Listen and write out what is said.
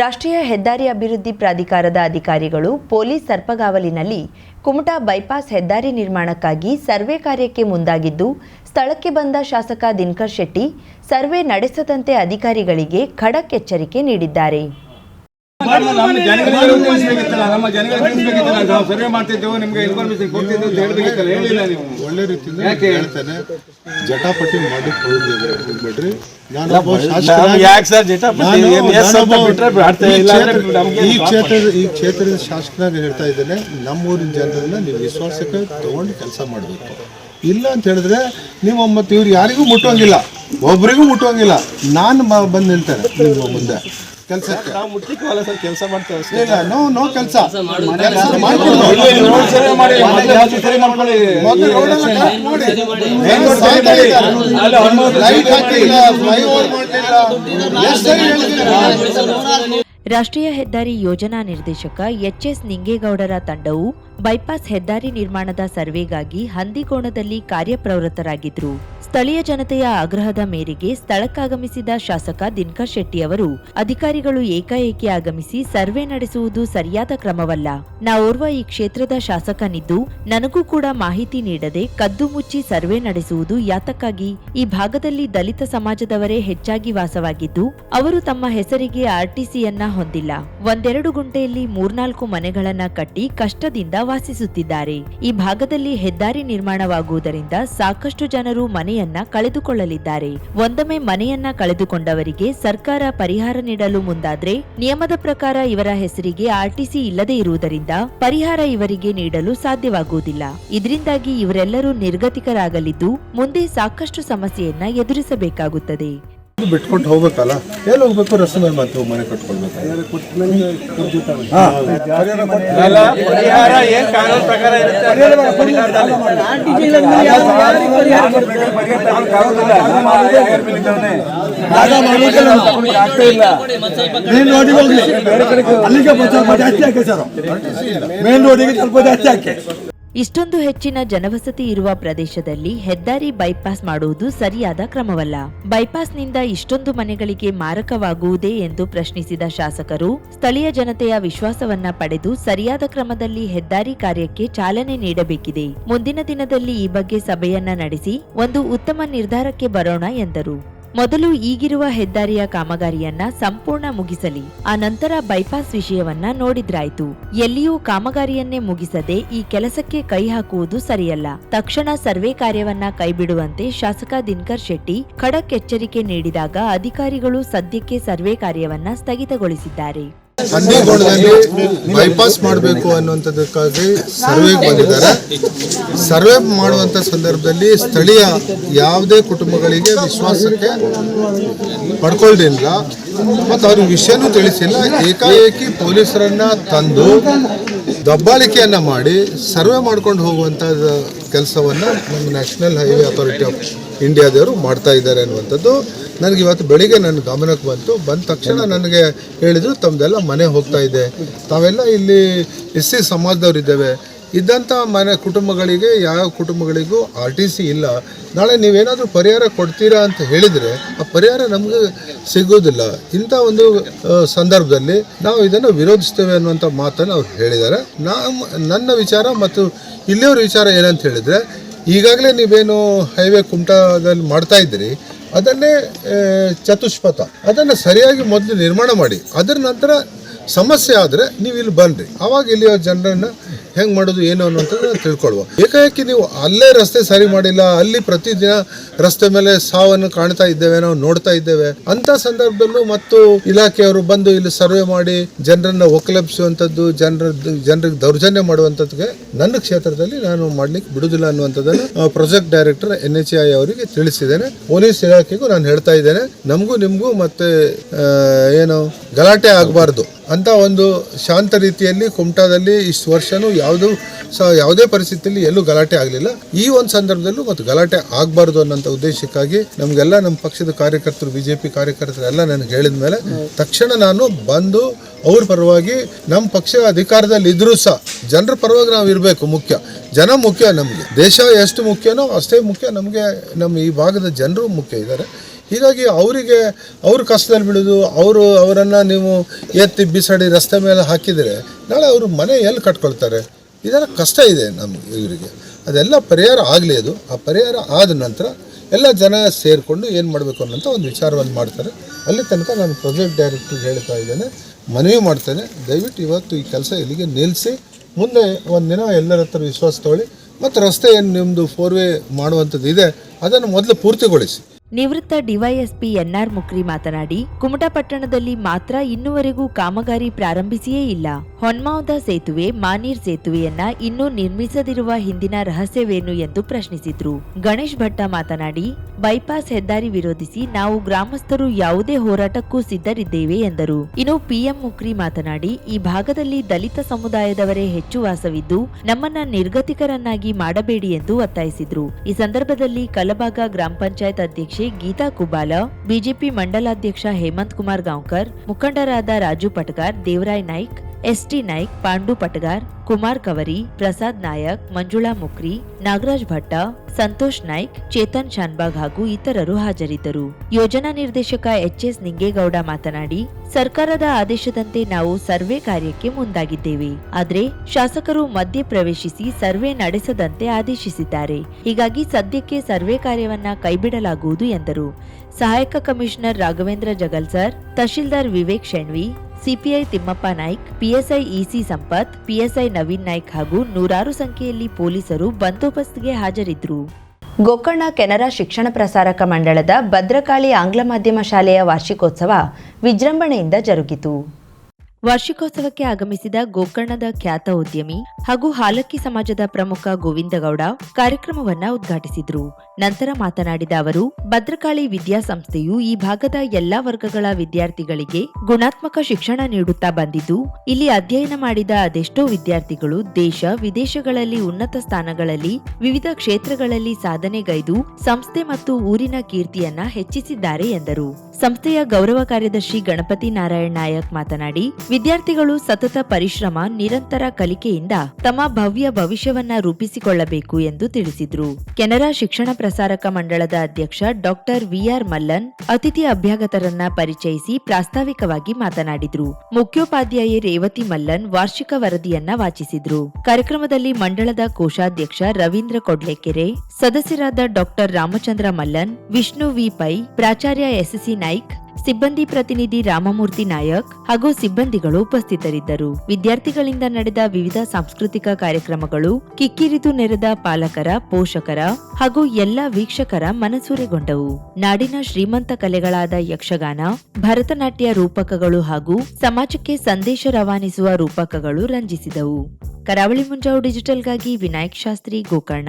ರಾಷ್ಟ್ರೀಯ ಹೆದ್ದಾರಿ ಅಭಿವೃದ್ಧಿ ಪ್ರಾಧಿಕಾರದ ಅಧಿಕಾರಿಗಳು ಪೊಲೀಸ್ ಸರ್ಪಗಾವಲಿನಲ್ಲಿ ಕುಮಟಾ ಬೈಪಾಸ್ ಹೆದ್ದಾರಿ ನಿರ್ಮಾಣಕ್ಕಾಗಿ ಸರ್ವೆ ಕಾರ್ಯಕ್ಕೆ ಮುಂದಾಗಿದ್ದು, ಸ್ಥಳಕ್ಕೆ ಬಂದ ಶಾಸಕ ದಿನಕರ್ ಶೆಟ್ಟಿ ಸರ್ವೆ ನಡೆಸದಂತೆ ಅಧಿಕಾರಿಗಳಿಗೆ ಖಡಕ್ ಎಚ್ಚರಿಕೆ ನೀಡಿದ್ದಾರೆ. ನಮ್ಮ ನಮ್ಮ ಜನಗಳಿಗೆ ತಿಳಿಸ್ಬೇಕಿತ್ತಲ್ಲ ನಮ್ಮ ಜನಗಳಿಗೆ ತಿಳಿಸ್ಬೇಕಿತ್ತಲ್ಲ ನಾವು ಸರ್ವೆ ಮಾಡ್ತಿದ್ದೆವು ನಿಮ್ಗೆ ಇನ್ಫಾರ್ಮೇಶನ್ ಕೊಡ್ತಿದ್ದೆವು ಅಂತ ಹೇಳ್ಬೇಕಿತ್ತಲ್ಲ ಹೇಳಿಲ್ಲ ನೀವು. ಒಳ್ಳೆ ರೀತಿಯಿಂದ ಯಾಕೆ? ಹೇಳ್ತಾನೆ ಜಟಾಪಟಿ ಈ ಇಲ್ಲ ಕ್ಷೇತ್ರ- ಅಂದ್ರೆ ನಮ್ಗೆ ಈ ಕ್ಷೇತ್ರದ ಈ ಕ್ಷೇತ್ರದ ಶಾಸಕನಾಗ ಹೇಳ್ತಾ ಇದ್ದೇನೆ ನಮ್ಮೂರಿನ ಜನರನ್ನ ನೀವು ವಿಶ್ವಾಸಕ್ಕೆ ತಗೊಂಡು ಕೆಲಸ ಮಾಡಬೇಕು. ಇಲ್ಲ ಅಂತ ಹೇಳಿದ್ರೆ ನೀವು ಮತ್ತೆ ಇವ್ರು ಯಾರಿಗೂ ಮುಟ್ಟುವಂಗಿಲ್ಲ ಒಬ್ರಿಗೂ ಮುಟ್ಟುವಂಗಿಲ್ಲ ನಾನು ಬಂದ್ ಬಂದು ನಿಲ್ತೇನೆ ನಿಮ್ಮ ಮುಂದೆ ನಾವು ಸರ್ ಕೆಲಸ ಮಾಡ್ತೇವೆ ಅಷ್ಟೇ. ಇಲ್ಲ ನೋ ನೋ ಕೆಲಸ. ರಾಷ್ಟ್ರೀಯ ಹೆದ್ದಾರಿ ಯೋಜನಾ ನಿರ್ದೇಶಕ ಎಚ್ ಎಸ್ ನಿಂಗೇಗೌಡರ ತಂಡವು ಬೈಪಾಸ್ ಹೆದ್ದಾರಿ ನಿರ್ಮಾಣದ ಸರ್ವೆಗಾಗಿ ಹಂದಿಕೋಣದಲ್ಲಿ ಕಾರ್ಯಪ್ರವೃತ್ತರಾಗಿದ್ರು ಸ್ಥಳೀಯ ಜನತೆಯ ಆಗ್ರಹದ ಮೇರೆಗೆ ಸ್ಥಳಕ್ಕಾಗಮಿಸಿದ ಶಾಸಕ ದಿನಕರ್ ಶೆಟ್ಟಿ ಅವರು, ಅಧಿಕಾರಿಗಳು ಏಕಾಏಕಿ ಆಗಮಿಸಿ ಸರ್ವೆ ನಡೆಸುವುದು ಸರಿಯಾದ ಕ್ರಮವಲ್ಲ. ನಾವೋರ್ವ ಈ ಕ್ಷೇತ್ರದ ಶಾಸಕನಿದ್ದು, ನನಗೂ ಕೂಡ ಮಾಹಿತಿ ನೀಡದೆ ಕದ್ದು ಮುಚ್ಚಿ ಸರ್ವೆ ನಡೆಸುವುದು ಯಾತಕ್ಕಾಗಿ? ಈ ಭಾಗದಲ್ಲಿ ದಲಿತ ಸಮಾಜದವರೇ ಹೆಚ್ಚಾಗಿ ವಾಸವಾಗಿದ್ದು, ಅವರು ತಮ್ಮ ಹೆಸರಿಗೆ ಆರ್ಟಿಸಿಯನ್ನ ಹೊಂದಿಲ್ಲ. ಒಂದೆರಡು ಗುಂಟೆಯಲ್ಲಿ ಮೂರ್ನಾಲ್ಕು ಮನೆಗಳನ್ನ ಕಟ್ಟಿ ಕಷ್ಟದಿಂದ ವಾಸಿಸುತ್ತಿದ್ದಾರೆ. ಈ ಭಾಗದಲ್ಲಿ ಹೆದ್ದಾರಿ ನಿರ್ಮಾಣವಾಗುವುದರಿಂದ ಸಾಕಷ್ಟು ಜನರು ಮನೆಯನ್ನ ಕಳೆದುಕೊಳ್ಳಲಿದ್ದಾರೆ. ಒಂದೊಮ್ಮೆ ಮನೆಯನ್ನ ಕಳೆದುಕೊಂಡವರಿಗೆ ಸರ್ಕಾರ ಪರಿಹಾರ ನೀಡಲು ಮುಂದಾದ್ರೆ, ನಿಯಮದ ಪ್ರಕಾರ ಇವರ ಹೆಸರಿಗೆ ಆರ್ಟಿಸಿ ಇಲ್ಲದೇ ಇರುವುದರಿಂದ ಪರಿಹಾರ ಇವರಿಗೆ ನೀಡಲು ಸಾಧ್ಯವಾಗುವುದಿಲ್ಲ. ಇದರಿಂದಾಗಿ ಇವರೆಲ್ಲರೂ ನಿರ್ಗತಿಕರಾಗಲಿದ್ದು, ಮುಂದೆ ಸಾಕಷ್ಟು ಸಮಸ್ಯೆಯನ್ನ ಎದುರಿಸಬೇಕಾಗುತ್ತದೆ. ಬಿಟ್ಕೊಂಡು ಹೋಗ್ಬೇಕಲ್ಲ ಎಲ್ಲಿ ಹೋಗ್ಬೇಕು ರಸ್ತೆ ಮೇಲೆ ಮತ್ತೆ ಹೋಗಿ ಮನೆ ಕಟ್ಕೊಳ್ಬೇಕು ಅಲ್ಲ, ಪರಿಹಾರ ಏನ್ ಕಾನೂನು ಪ್ರಕಾರ ಇರುತ್ತೆ ಅದೇ ಪರಿಹಾರದಲ್ಲಿ. ಆಗ್ತಾ ಇಲ್ಲ ಮೇನ್ ರೋಡಿಗೆ ಹೋಗ್ಲಿ ಅಲ್ಲಿಗೆ ಬಂದು ಸ್ವಲ್ಪ ಜಾಸ್ತಿ ಹಾಕಿ ಇಷ್ಟೊಂದು ಹೆಚ್ಚಿನ ಜನವಸತಿ ಇರುವ ಪ್ರದೇಶದಲ್ಲಿ ಹೆದ್ದಾರಿ ಬೈಪಾಸ್ ಮಾಡುವುದು ಸರಿಯಾದ ಕ್ರಮವಲ್ಲ. ಬೈಪಾಸ್ನಿಂದ ಇಷ್ಟೊಂದು ಮನೆಗಳಿಗೆ ಮಾರಕವಾಗುವುದೇ ಎಂದು ಪ್ರಶ್ನಿಸಿದ ಶಾಸಕರು, ಸ್ಥಳೀಯ ಜನತೆಯ ವಿಶ್ವಾಸವನ್ನ ಪಡೆದು ಸರಿಯಾದ ಕ್ರಮದಲ್ಲಿ ಹೆದ್ದಾರಿ ಕಾರ್ಯಕ್ಕೆ ಚಾಲನೆ ನೀಡಬೇಕಿದೆ. ಮುಂದಿನ ದಿನದಲ್ಲಿ ಈ ಬಗ್ಗೆ ಸಭೆಯನ್ನ ನಡೆಸಿ, ಒಂದು ಉತ್ತಮ ನಿರ್ಧಾರಕ್ಕೆ ಬರೋಣ ಎಂದರು. ಮೊದಲು ಈಗಿರುವ ಹೆದ್ದಾರಿಯ ಕಾಮಗಾರಿಯನ್ನ ಸಂಪೂರ್ಣ ಮುಗಿಸಲಿ. ಆ ನಂತರ ಬೈಪಾಸ್ ವಿಷಯವನ್ನ ನೋಡಿದ್ರಾಯ್ತು. ಎಲ್ಲಿಯೂ ಕಾಮಗಾರಿಯನ್ನೇ ಮುಗಿಸದೆ ಈ ಕೆಲಸಕ್ಕೆ ಕೈ ಹಾಕುವುದು ಸರಿಯಲ್ಲ. ತಕ್ಷಣ ಸರ್ವೆ ಕಾರ್ಯವನ್ನ ಕೈಬಿಡುವಂತೆ ಶಾಸಕ ದಿನಕರ್ ಶೆಟ್ಟಿ ಖಡಕ್ ಎಚ್ಚರಿಕೆ ನೀಡಿದಾಗ ಅಧಿಕಾರಿಗಳು ಸದ್ಯಕ್ಕೆ ಸರ್ವೆ ಕಾರ್ಯವನ್ನ ಸ್ಥಗಿತಗೊಳಿಸಿದ್ದಾರೆ. ಹಂದಿಗೋಣದಲ್ಲಿ ಬೈಪಾಸ್ ಮಾಡಬೇಕು ಅನ್ನುವಂಥದ್ದಕ್ಕಾಗಿ ಸರ್ವೆಗೆ ಬಂದಿದ್ದಾರೆ ಸರ್ವೆ ಮಾಡುವಂಥ ಸಂದರ್ಭದಲ್ಲಿ ಸ್ಥಳೀಯ ಯಾವುದೇ ಕುಟುಂಬಗಳಿಗೆ ವಿಶ್ವಾಸಕ್ಕೆ ಪಡ್ಕೊಳ್ದಿಲ್ಲ ಮತ್ತು ಅವ್ರಿಗೆ ವಿಷಯನೂ ತಿಳಿಸಿಲ್ಲ. ಏಕಾಏಕಿ ಪೊಲೀಸರನ್ನು ತಂದು ದಬ್ಬಾಳಿಕೆಯನ್ನು ಮಾಡಿ ಸರ್ವೆ ಮಾಡ್ಕೊಂಡು ಹೋಗುವಂಥ ಕೆಲಸವನ್ನು ನಮ್ಮ ನ್ಯಾಷನಲ್ ಹೈವೇ ಅಥಾರಿಟಿ ಆಫ್ ಇಂಡಿಯಾದವರು ಮಾಡ್ತಾ ಇದ್ದಾರೆ ಅನ್ನುವಂಥದ್ದು ನನಗೆ ಇವತ್ತು ಬೆಳಿಗ್ಗೆ ನನ್ನ ಗಮನಕ್ಕೆ ಬಂತು. ಬಂದ ತಕ್ಷಣ ನನಗೆ ಹೇಳಿದರು ತಮ್ಮದೆಲ್ಲ ಮನೆ ಹೋಗ್ತಾ ಇದೆ. ತಾವೆಲ್ಲ ಇಲ್ಲಿ ಎಸ್ ಸಿ ಸಮಾಜದವ್ರು ಇದ್ದೇವೆ. ಇದ್ದಂಥ ಮನೆ ಕುಟುಂಬಗಳಿಗೆ ಯಾವ ಕುಟುಂಬಗಳಿಗೂ ಆರ್ ಟಿ ಸಿ ಇಲ್ಲ. ನಾಳೆ ನೀವೇನಾದರೂ ಪರಿಹಾರ ಕೊಡ್ತೀರಾ ಅಂತ ಹೇಳಿದರೆ ಆ ಪರಿಹಾರ ನಮಗೆ ಸಿಗೋದಿಲ್ಲ ಇಂಥ ಒಂದು ಸಂದರ್ಭದಲ್ಲಿ ನಾವು ಇದನ್ನು ವಿರೋಧಿಸ್ತೇವೆ ಅನ್ನುವಂಥ ಮಾತನ್ನು ಅವ್ರು ಹೇಳಿದ್ದಾರೆ. ನಮ್ಮ ನನ್ನ ವಿಚಾರ ಮತ್ತು ಇಲ್ಲಿಯವ್ರ ವಿಚಾರ ಏನಂತ ಹೇಳಿದರೆ ಈಗಾಗಲೇ ನೀವೇನು ಹೈವೇ ಕುಮಟಾದಲ್ಲಿ ಮಾಡ್ತಾ ಇದ್ದೀರಿ ಅದನ್ನೇ ಚತುಷ್ಪಥ. ಅದನ್ನು ಸರಿಯಾಗಿ ಮೊದಲು ನಿರ್ಮಾಣ ಮಾಡಿ. ಅದರ ನಂತರ ಸಮಸ್ಯೆ ಆದರೆ ನೀವು ಇಲ್ಲಿ ಬನ್ನಿರಿ ಆವಾಗ ಇಲ್ಲಿ ಜನರನ್ನು ಹೆಂಗೆ ಮಾಡೋದು, ಏನು ಅನ್ನೋಂಥದ್ದು ತಿಳ್ಕೊಳ್ವ ಏಕಾಏಕಿ ನೀವು ಅಲ್ಲೇ ರಸ್ತೆ ಸರಿ ಮಾಡಿಲ್ಲ, ಅಲ್ಲಿ ಪ್ರತಿದಿನ ರಸ್ತೆ ಮೇಲೆ ಸಾವನ್ನು ಕಾಣ್ತಾ ಇದ್ದೇವೆ, ನಾವು ನೋಡ್ತಾ ಇದ್ದೇವೆ. ಅಂತ ಸಂದರ್ಭದಲ್ಲೂ ಮತ್ತು ಇಲಾಖೆಯವರು ಬಂದು ಇಲ್ಲಿ ಸರ್ವೆ ಮಾಡಿ, ಜನರನ್ನ ಒಕ್ಕಲೆಬ್ಸುವಂಥದ್ದು, ಜನರ ಜನರಿಗೆ ದೌರ್ಜನ್ಯ ಮಾಡುವಂಥದ್ದುಗೆ ನನ್ನ ಕ್ಷೇತ್ರದಲ್ಲಿ ನಾನು ಮಾಡ್ಲಿಕ್ಕೆ ಬಿಡುದಿಲ್ಲ ಅನ್ನುವಂಥದ್ದನ್ನು project director N H I ಅವರಿಗೆ ತಿಳಿಸಿದ್ದೇನೆ. ಪೊಲೀಸ್ ಇಲಾಖೆಗೂ ನಾನು ಹೇಳ್ತಾ ಇದ್ದೇನೆ. ನಮಗೂ ನಿಮಗೂ ಮತ್ತೆ ಏನು ಗಲಾಟೆ ಆಗಬಾರ್ದು. ಅಂತ ಒಂದು ಶಾಂತ ರೀತಿಯಲ್ಲಿ ಕುಮಟಾದಲ್ಲಿ ಇಷ್ಟು ವರ್ಷನೂ ಯಾವುದು ಸಹ ಯಾವುದೇ ಪರಿಸ್ಥಿತಿಯಲ್ಲಿ ಎಲ್ಲೂ ಗಲಾಟೆ ಆಗಲಿಲ್ಲ. ಈ ಒಂದು ಸಂದರ್ಭದಲ್ಲೂ ಮತ್ತು ಗಲಾಟೆ ಆಗಬಾರ್ದು ಅನ್ನೋಂಥ ಉದ್ದೇಶಕ್ಕಾಗಿ ನಮಗೆಲ್ಲ ನಮ್ಮ ಪಕ್ಷದ ಕಾರ್ಯಕರ್ತರು ಬಿ ಜೆ ಪಿ ಕಾರ್ಯಕರ್ತರು ಎಲ್ಲ ನನಗೆ ಹೇಳಿದ ಮೇಲೆ ತಕ್ಷಣ ನಾನು ಬಂದು ಅವ್ರ ಪರವಾಗಿ ನಮ್ಮ ಪಕ್ಷ ಅಧಿಕಾರದಲ್ಲಿ ಇದ್ರೂ ಸಹ ಜನರ ಪರವಾಗಿ ನಾವು ಇರಬೇಕು ಮುಖ್ಯ. ಜನ ಮುಖ್ಯ ನಮಗೆ. ದೇಶ ಎಷ್ಟು ಮುಖ್ಯನೋ ಅಷ್ಟೇ ಮುಖ್ಯ ನಮಗೆ ನಮ್ಮ ಈ ಭಾಗದ ಜನರು ಮುಖ್ಯ ಇದ್ದಾರೆ. ಹೀಗಾಗಿ ಅವರಿಗೆ ಅವ್ರ ಕಷ್ಟದಲ್ಲಿ ಬಿಡೋದು ಅವರು ಅವರನ್ನು ನೀವು ಎತ್ತಿ ಬಿಸಾಡಿ ರಸ್ತೆ ಮೇಲೆ ಹಾಕಿದರೆ ನಾಳೆ ಅವರು ಮನೆ ಎಲ್ಲಿ ಕಟ್ಕೊಳ್ತಾರೆ? ಇದೆಲ್ಲ ಕಷ್ಟ ಇದೆ ನಮ್ಮ ಇವರಿಗೆ. ಅದೆಲ್ಲ ಪರಿಹಾರ ಆಗಲಿ ಅದು. ಆ ಪರಿಹಾರ ಆದ ನಂತರ ಎಲ್ಲ ಜನ ಸೇರಿಕೊಂಡು ಏನು ಮಾಡಬೇಕು ಅನ್ನೋಂಥ ಒಂದು ವಿಚಾರವನ್ನು ಮಾಡ್ತಾರೆ. ಅಲ್ಲಿ ತನಕ ನಾನು ಪ್ರಾಜೆಕ್ಟ್ ಡೈರೆಕ್ಟ್ರಿಗೆ ಹೇಳ್ತಾ ಇದ್ದೇನೆ, ಮನವಿ ಮಾಡ್ತೇನೆ. ದಯವಿಟ್ಟು ಇವತ್ತು ಈ ಕೆಲಸ ಇಲ್ಲಿಗೆ ನಿಲ್ಲಿಸಿ. ಮುಂದೆ ಒಂದು ದಿನ ಎಲ್ಲರ ಹತ್ರ ವಿಶ್ವಾಸ ತಗೊಳ್ಳಿ. ಮತ್ತು ರಸ್ತೆ ಏನು ನಿಮ್ಮದು ಫೋರ್ ವೇ ಮಾಡುವಂಥದ್ದು ಇದೆ, ಅದನ್ನು ಮೊದಲು ಪೂರ್ತಿಗೊಳಿಸಿ. ನಿವೃತ್ತ ಡಿವೈಎಸ್ಪಿ ಎನ್ಆರ್ ಮುಕ್ರಿ ಮಾತನಾಡಿ ಕುಮಟಾ ಪಟ್ಟಣದಲ್ಲಿ ಮಾತ್ರ ಇನ್ನುವರೆಗೂ ಕಾಮಗಾರಿ ಪ್ರಾರಂಭಿಸಿಯೇ ಇಲ್ಲ. ಹೊನ್ಮಾವದ ಸೇತುವೆ, ಮಾನೀರ್ ಸೇತುವೆಯನ್ನ ಇನ್ನೂ ನಿರ್ಮಿಸದಿರುವ ಹಿಂದಿನ ರಹಸ್ಯವೇನು ಎಂದು ಪ್ರಶ್ನಿಸಿದ್ರು. ಗಣೇಶ್ ಭಟ್ಟ ಮಾತನಾಡಿ, ಬೈಪಾಸ್ ಹೆದ್ದಾರಿ ವಿರೋಧಿಸಿ ನಾವು ಗ್ರಾಮಸ್ಥರು ಯಾವುದೇ ಹೋರಾಟಕ್ಕೂ ಸಿದ್ಧರಿದ್ದೇವೆ ಎಂದರು. ಇನ್ನು ಪಿಎಂ ಮುಕ್ರಿ ಮಾತನಾಡಿ, ಈ ಭಾಗದಲ್ಲಿ ದಲಿತ ಸಮುದಾಯದವರೇ ಹೆಚ್ಚು ವಾಸವಿದ್ದು, ನಮ್ಮನ್ನ ನಿರ್ಗತಿಕರನ್ನಾಗಿ ಮಾಡಬೇಡಿ ಎಂದು ಒತ್ತಾಯಿಸಿದ್ರು. ಈ ಸಂದರ್ಭದಲ್ಲಿ ಕಲಬಾಗ ಗ್ರಾಮ ಪಂಚಾಯತ್ ಅಧ್ಯಕ್ಷೆ ಗೀತಾ ಕುಬಾಲ ಬಿಜೆಪಿ ಮಂಡಲಾಧ್ಯಕ್ಷ ಹೇಮಂತ್ ಕುಮಾರ್ ಗಾಂವ್ಕರ್ ಮುಖಂಡರಾದ ರಾಜು ಪಟಗಾರ್ ದೇವರಾಯ್ ನಾಯ್ಕ್ ಎಸ್ಟಿ ನಾಯ್ಕ್, ಪಾಂಡು ಪಟಗಾರ್, ಕುಮಾರ್ ಕವರಿ, ಪ್ರಸಾದ್ ನಾಯಕ್, ಮಂಜುಳಾ ಮುಕ್ರಿ, ನಾಗರಾಜ್ ಭಟ್ಟ, ಸಂತೋಷ್ ನಾಯ್ಕ್, ಚೇತನ್ ಶಾನ್ಬಾಗ್ ಹಾಗೂ ಇತರರು ಹಾಜರಿದ್ದರು. ಯೋಜನಾ ನಿರ್ದೇಶಕ ಎಚ್ ಎಸ್ ನಿಂಗೇಗೌಡ ಮಾತನಾಡಿ, ಸರ್ಕಾರದ ಆದೇಶದಂತೆ ನಾವು ಸರ್ವೆ ಕಾರ್ಯಕ್ಕೆ ಮುಂದಾಗಿದ್ದೇವೆ. ಆದರೆ ಶಾಸಕರು ಮಧ್ಯೆ ಪ್ರವೇಶಿಸಿ ಸರ್ವೆ ನಡೆಸದಂತೆ ಆದೇಶಿಸಿದ್ದಾರೆ. ಹೀಗಾಗಿ ಸದ್ಯಕ್ಕೆ ಸರ್ವೆ ಕಾರ್ಯವನ್ನ ಕೈಬಿಡಲಾಗುವುದು ಎಂದರು. ಸಹಾಯಕ commissioner Raghavendra Jagalsar tahsildar Vivek Shenvi CPI Timmappa Naik, PSI EC Sampath, PSI Naveen Naik ಹಾಗೂ ನೂರಾರು ಸಂಖ್ಯೆಯಲ್ಲಿ ಪೊಲೀಸರು ಬಂದೋಬಸ್ತ್ಗೆ ಹಾಜರಿದ್ದರು ಗೋಕರ್ಣ ಕೆನರಾ ಶಿಕ್ಷಣ ಪ್ರಸಾರಕ ಮಂಡಳದ ಭದ್ರಕಾಳಿ ಆಂಗ್ಲ ಮಾಧ್ಯಮ ಶಾಲೆಯ ವಾರ್ಷಿಕೋತ್ಸವ ವಿಜೃಂಭಣೆಯಿಂದ ಜರುಗಿತು. ವಾರ್ಷಿಕೋತ್ಸವಕ್ಕೆ ಆಗಮಿಸಿದ ಗೋಕರ್ಣದ ಖ್ಯಾತ ಉದ್ಯಮಿ ಹಾಗೂ ಹಾಲಕ್ಕಿ ಸಮಾಜದ ಪ್ರಮುಖ ಗೋವಿಂದಗೌಡ ಕಾರ್ಯಕ್ರಮವನ್ನ ಉದ್ಘಾಟಿಸಿದ್ರು. ನಂತರ ಮಾತನಾಡಿದ ಅವರು, ಭದ್ರಕಾಳಿ ವಿದ್ಯಾಸಂಸ್ಥೆಯು ಈ ಭಾಗದ ಎಲ್ಲಾ ವರ್ಗಗಳ ವಿದ್ಯಾರ್ಥಿಗಳಿಗೆ ಗುಣಾತ್ಮಕ ಶಿಕ್ಷಣ ನೀಡುತ್ತಾ ಬಂದಿದ್ದು, ಇಲ್ಲಿ ಅಧ್ಯಯನ ಮಾಡಿದ ಅದೆಷ್ಟೋ ವಿದ್ಯಾರ್ಥಿಗಳು ದೇಶ, ವಿದೇಶಗಳಲ್ಲಿ ಉನ್ನತ ಸ್ಥಾನಗಳಲ್ಲಿ, ವಿವಿಧ ಕ್ಷೇತ್ರಗಳಲ್ಲಿ ಸಾಧನೆಗೈದು ಸಂಸ್ಥೆ ಮತ್ತು ಊರಿನ ಕೀರ್ತಿಯನ್ನ ಹೆಚ್ಚಿಸಿದ್ದಾರೆ ಎಂದರು. ಸಂಸ್ಥೆಯ ಗೌರವ ಕಾರ್ಯದರ್ಶಿ ಗಣಪತಿ ನಾರಾಯಣ್ ನಾಯಕ್ ಮಾತನಾಡಿ ವಿದ್ಯಾರ್ಥಿಗಳು ಸತತ ಪರಿಶ್ರಮ, ನಿರಂತರ ಕಲಿಕೆಯಿಂದ ತಮ್ಮ ಭವ್ಯ ಭವಿಷ್ಯವನ್ನ ರೂಪಿಸಿಕೊಳ್ಳಬೇಕು ಎಂದು ತಿಳಿಸಿದ್ರು. ಕೆನರಾ ಶಿಕ್ಷಣ ಪ್ರಸಾರಕ ಮಂಡಳದ ಅಧ್ಯಕ್ಷ ಡಾಕ್ಟರ್ ವಿಆರ್ ಮಲ್ಲನ್ ಅತಿಥಿ ಅಭ್ಯಾಗತರನ್ನ ಪರಿಚಯಿಸಿ ಪ್ರಾಸ್ತಾವಿಕವಾಗಿ ಮಾತನಾಡಿದ್ರು. ಮುಖ್ಯೋಪಾಧ್ಯಾಯೆ ರೇವತಿ ಮಲ್ಲನ್ ವಾರ್ಷಿಕ ವರದಿಯನ್ನ ವಾಚಿಸಿದ್ರು. ಕಾರ್ಯಕ್ರಮದಲ್ಲಿ ಮಂಡಳದ ಕೋಶಾಧ್ಯಕ್ಷ ರವೀಂದ್ರ ಕೊಡ್ಲೆಕೆರೆ, ಸದಸ್ಯರಾದ ಡಾಕ್ಟರ್ ರಾಮಚಂದ್ರ ಮಲ್ಲನ್, ವಿಷ್ಣು ವಿ ಪೈ, ಪ್ರಾಚಾರ್ಯ ಸಿ ನಾಯ್ಕ್ ಸಿಬ್ಬಂದಿ ಪ್ರತಿನಿಧಿ ರಾಮಮೂರ್ತಿ ನಾಯಕ್ ಹಾಗೂ ಸಿಬ್ಬಂದಿಗಳು ಉಪಸ್ಥಿತರಿದ್ದರು. ವಿದ್ಯಾರ್ಥಿಗಳಿಂದ ನಡೆದ ವಿವಿಧ ಸಾಂಸ್ಕೃತಿಕ ಕಾರ್ಯಕ್ರಮಗಳು ಕಿಕ್ಕಿರಿದು ನೆರೆದ ಪಾಲಕರ, ಪೋಷಕರ ಹಾಗೂ ಎಲ್ಲ ವೀಕ್ಷಕರ ಮನಸೂರೆಗೊಂಡವು. ನಾಡಿನ ಶ್ರೀಮಂತ ಕಲೆಗಳಾದ ಯಕ್ಷಗಾನ, ಭರತನಾಟ್ಯ ರೂಪಕಗಳು ಹಾಗೂ ಸಮಾಜಕ್ಕೆ ಸಂದೇಶ ರವಾನಿಸುವ ರೂಪಕಗಳು ರಂಜಿಸಿದವು. Karavali Munjavu ಡಿಜಿಟಲ್ಗಾಗಿ Vinayak Shastri Gokarna.